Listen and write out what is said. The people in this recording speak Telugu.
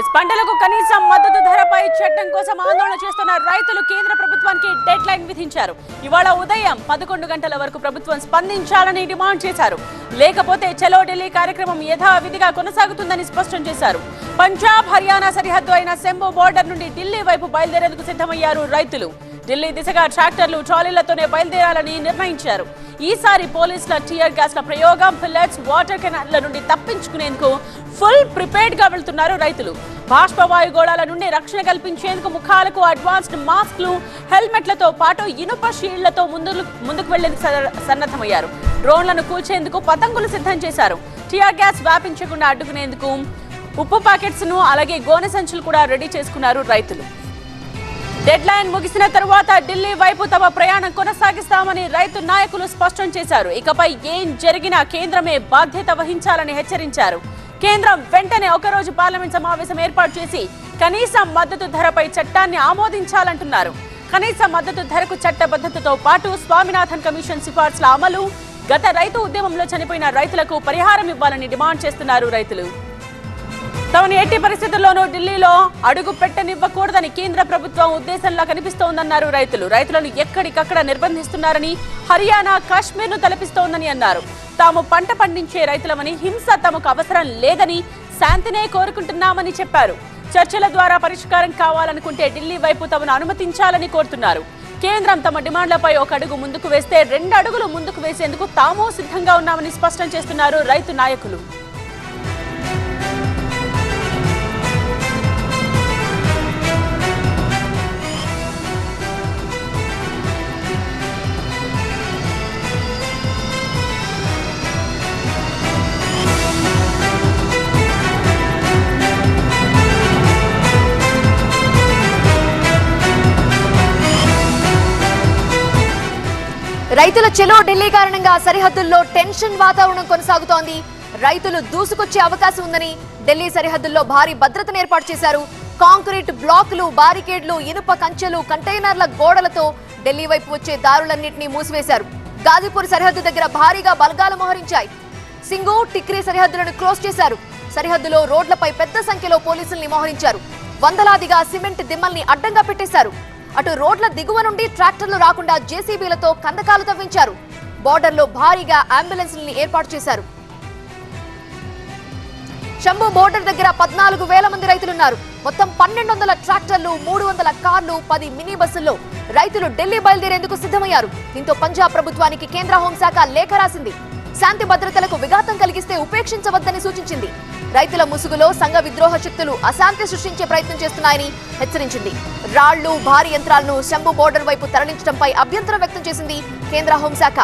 ఎస్ పంటలకు కనీస మద్దతు ధరపై చట్టం కోసం ఆందోళన చేస్తున్న రైతులు కేంద్ర ప్రభుత్వానికి డెడ్ లైన్ విధించారు. ఇవాళ ఉదయం పదకొండు గంటల వరకు ప్రభుత్వం స్పందించాలని డిమాండ్ చేశారు. లేకపోతే చలో ఢిల్లీ కార్యక్రమం యథావిధిగా కొనసాగుతుందని స్పష్టం చేశారు. పంజాబ్ హర్యానా సరిహద్దు అయిన సెంబో బోర్డర్ నుండి ఢిల్లీ వైపు బయలుదేరేందుకు సిద్ధమయ్యారు రైతులు. ఢిల్లీ దిశగా ట్రాక్టర్లు ట్రాలీలతోనే బయలుదేరాలని నిర్ణయించారు. ఈసారి పోలీసుల టియర్ గ్యాస్ల ప్రయోగం పిల్లర్స్ వాటర్ కెనాల్ల నుండి తప్పించుకునేందుకు ఫుల్ ప్రిపేర్డ్గా వెళ్తున్నారు రైతులు. బాష్పవాయు గోళాల నుండి రక్షణ కల్పించేందుకు ముఖాలకు అడ్వాన్స్డ్ మాస్క్లు హెల్మెట్లతో పాటు ఇనుప షీల్డ్లతో ముందు ముందుకు వెళ్ళేందుకు సన్నద్ధమయ్యారు. డ్రోన్లను కూల్చేందుకు పతంగులు సిద్ధం చేశారు. టియర్ గ్యాస్ వ్యాపించకుండా అడ్డుకునేందుకు ఉప్పు ప్యాకెట్స్ను అలాగే గోనె సంచులు కూడా రెడీ చేసుకున్నారు రైతులు. డెడ్ లైన్ ముగిసిన తరువాత ఢిల్లీ వైపు తమ ప్రయాణం కొనసాగిస్తామని రైతు నాయకులు స్పష్టం చేశారు. ఇకపై ఏం జరిగినా కేంద్రమే బాధ్యత వహించాలని హెచ్చరించారు. కేంద్రం వెంటనే ఒకరోజు పార్లమెంట్ సమావేశం ఏర్పాటు చేసి కనీస మద్దతు ధరపై చట్టాన్ని ఆమోదించాలంటున్నారు. కనీస మద్దతు ధరకు చట్టబద్ధతతో పాటు స్వామినాథన్ కమిషన్ సిఫార్సుల అమలు గత రైతు ఉద్యమంలో చనిపోయిన రైతులకు పరిహారం ఇవ్వాలని డిమాండ్ చేస్తున్నారు రైతులు. తమను ఎట్టి పరిస్థితుల్లోనూ ఢిల్లీలో అడుగు పెట్టనివ్వకూడదని కేంద్ర ప్రభుత్వం ఉద్దేశంలా కనిపిస్తోందన్నారు రైతులు. రైతులను ఎక్కడికక్కడ నిర్బంధిస్తున్నారని హర్యానా కాశ్మీర్ను తలపిస్తోందని అన్నారు. తాము పంట పండించే రైతులమని హింస తమకు అవసరం లేదని శాంతినే కోరుకుంటున్నామని చెప్పారు. చర్చల ద్వారా పరిష్కారం కావాలనుకుంటే ఢిల్లీ వైపు తమను అనుమతించాలని కోరుతున్నారు. కేంద్రం తమ డిమాండ్లపై ఒక అడుగు ముందుకు వేస్తే రెండు అడుగులు ముందుకు వేసేందుకు తాము సిద్ధంగా ఉన్నామని స్పష్టం చేస్తున్నారు రైతు నాయకులు. రైతుల చెలో ఢిల్లీ కారణంగా సరిహద్దుల్లో టెన్షన్ వాతావరణం కొనసాగుతోంది. రైతులు దూసుకొచ్చే అవకాశం ఉందని ఢిల్లీ సరిహద్దుల్లో భారీ భద్రతను ఏర్పాటు చేశారు. కాంక్రీట్ బ్లాకులు బారికేడ్లు ఇనుప కంచెలు కంటైనర్ల గోడలతో ఢిల్లీ వైపు వచ్చే దారులన్నింటినీ మూసివేశారు. గాజీపూర్ సరిహద్దు దగ్గర భారీగా బలగాలు మోహరించాయి. సింగు టిక్రీ సరిహద్దులను క్లోజ్ చేశారు. సరిహద్దులో రోడ్లపై పెద్ద సంఖ్యలో పోలీసుల్ని మోహరించారు. వందలాదిగా సిమెంట్ దిమ్మల్ని అడ్డంగా పెట్టేశారు. అటు రోడ్ల దిగువ నుండి ట్రాక్టర్లు రాకుండా జేసీబీలతో కందకాలు తవ్వించారు. బోర్డర్లో భారీగా అంబులెన్స్ని ఏర్పాటు చేశారు. శంభు బోర్డర్ దగ్గర పద్నాలుగు వేల మంది రైతులున్నారు. మొత్తం పన్నెండు వందల ట్రాక్టర్లు మూడు వందల కార్లు పది మినీ బస్సుల్లో రైతులు ఢిల్లీ బయలుదేరేందుకు సిద్ధమయ్యారు. దీంతో పంజాబ్ ప్రభుత్వానికి కేంద్ర హోంశాఖ లేఖ రాసింది. శాంతి భద్రతలకు విఘాతం కలిగిస్తే ఉపేక్షించవద్దని సూచించింది. రైతుల ముసుగులో సంఘ విద్రోహ శక్తులు అశాంతి సృష్టించే ప్రయత్నం చేస్తున్నాయని హెచ్చరించింది. రాళ్ళు భారీ యంత్రాలను శంభు బోర్డర్ వైపు తరలించడంపై అభ్యంతరం వ్యక్తం చేసింది కేంద్ర హోంశాఖ.